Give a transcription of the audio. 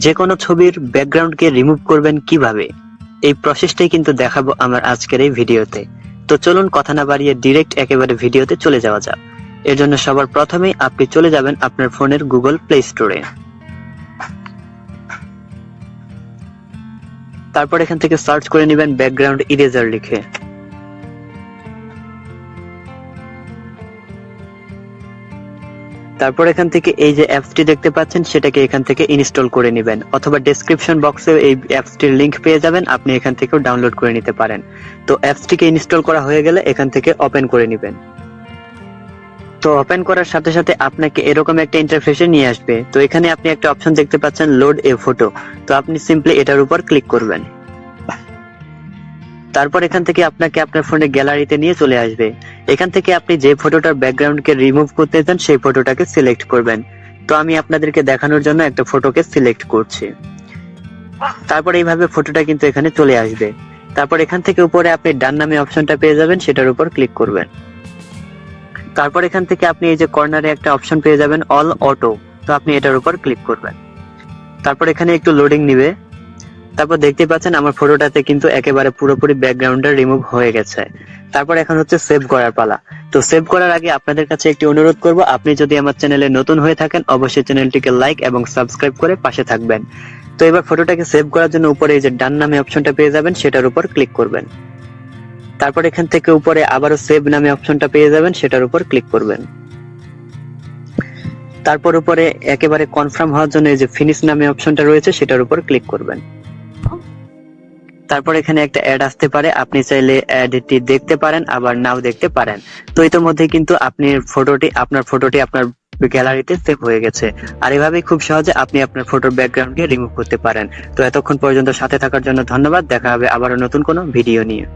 যে কোনো ছবির ব্যাকগ্রাউন্ডকে রিমুভ করবেন কীভাবে? এই প্রসেসটাই কিন্তু দেখাবো আমার আজকের এই ভিডিওতে। তো চলুন কথা না বাড়িয়ে ডিরেক্ট একেবারে ভিডিওতে চলে যাওয়া যাক। এর জন্য সবার প্রথমেই আপনি চলে যাবেন আপনার ফোনের গুগল প্লে স্টোরে তারপর এখান থেকে সার্চ করে নেবেন ব্যাকগ্রাউন্ড ইরেজার লিখে। তারপর এখান থেকে এই যে অ্যাপসটি দেখতে পাচ্ছেন, সেটাকে এখান থেকে ইনস্টল করে নেবেন। অথবা ডেসক্রিপশন বক্সে এই অ্যাপসটির লিংক পেয়ে যাবেন, আপনি এখান থেকেও ডাউনলোড করে নিতে পারেন। তো অ্যাপসটিকে ইনস্টল করা হয়ে গেলে এখান থেকে ওপেন করে নেবেন। তো ওপেন করার সাথে সাথে আপনাকে এরকম একটা ইন্টারফেসে নিয়ে আসবে। তো এখানে আপনি একটা অপশন দেখতে পাচ্ছেন লোড এ ফটো তো আপনি সিম্পলি এটার উপর ক্লিক করবেন। তারপর এখান থেকে আপনাকে আপনার ফোনে গ্যালারিতে নিয়ে চলে আসবে। এখান থেকে আপনি যে ফটোটার ব্যাকগ্রাউন্ডকে রিমুভ করতে চান, সেই ফটোটাকে সিলেক্ট করবেন। তো আমি আপনাদেরকে দেখানোর জন্য একটা ফটোকে সিলেক্ট করছি। তারপর এইভাবে ফটোটা কিন্তু এখানে চলে আসবে। তারপর এখান থেকে উপরে আপনি ডান নামে অপশনটা পেয়ে যাবেন, সেটার উপর ক্লিক করবেন। তারপর এখান থেকে আপনি এই যে কর্নারে একটা অপশন পেয়ে যাবেন অল অটো তো আপনি এটার উপর ক্লিক করবেন। তারপর এখানে একটু লোডিং নিবে। তারপর দেখতে পাচ্ছেন আমার ফটোটাতে কিন্তু একেবারে পুরোপুরি ব্যাকগ্রাউন্ডটা রিমুভ হয়ে গেছে। তারপর এখন হচ্ছে সেভ করার পালা। তো সেভ করার আগে আপনাদের কাছে একটি অনুরোধ করব, আপনি যদি আমার চ্যানেলে নতুন হয়ে থাকেন, অবশ্যই চ্যানেলটিকে লাইক এবং সাবস্ক্রাইব করে পাশে থাকবেন। তো এবার ফটোটাকে সেভ করার জন্য উপরে এই যে ডান নামে অপশনটা পেয়ে যাবেন, সেটার উপর ক্লিক করবেন। তারপর এখান থেকে উপরে আবারও সেভ নামে অপশনটা পেয়ে যাবেন, সেটার উপর ক্লিক করবেন। তারপর উপরে একেবারে কনফার্ম হওয়ার জন্য এই যে ফিনিশ নামে অপশনটা রয়েছে, সেটার উপর ক্লিক করবেন। তারপর এখানে একটা অ্যাড আসতে পারে। আপনি চাইলে অ্যাডটি দেখতে পারেন, আবার নাও দেখতে পারেন। তো ইতোমধ্যে কিন্তু আপনি ফটোটি আপনার ফটোটি আপনার গ্যালারিতে সেভ হয়ে গেছে। আর এভাবে খুব সহজে আপনি আপনার ফটোর ব্যাকগ্রাউন্ডকে রিমুভ করতে পারেন। তো এতক্ষণ পর্যন্ত সাথে থাকার জন্য ধন্যবাদ। দেখা হবে আবারও নতুন কোনো ভিডিও নিয়ে।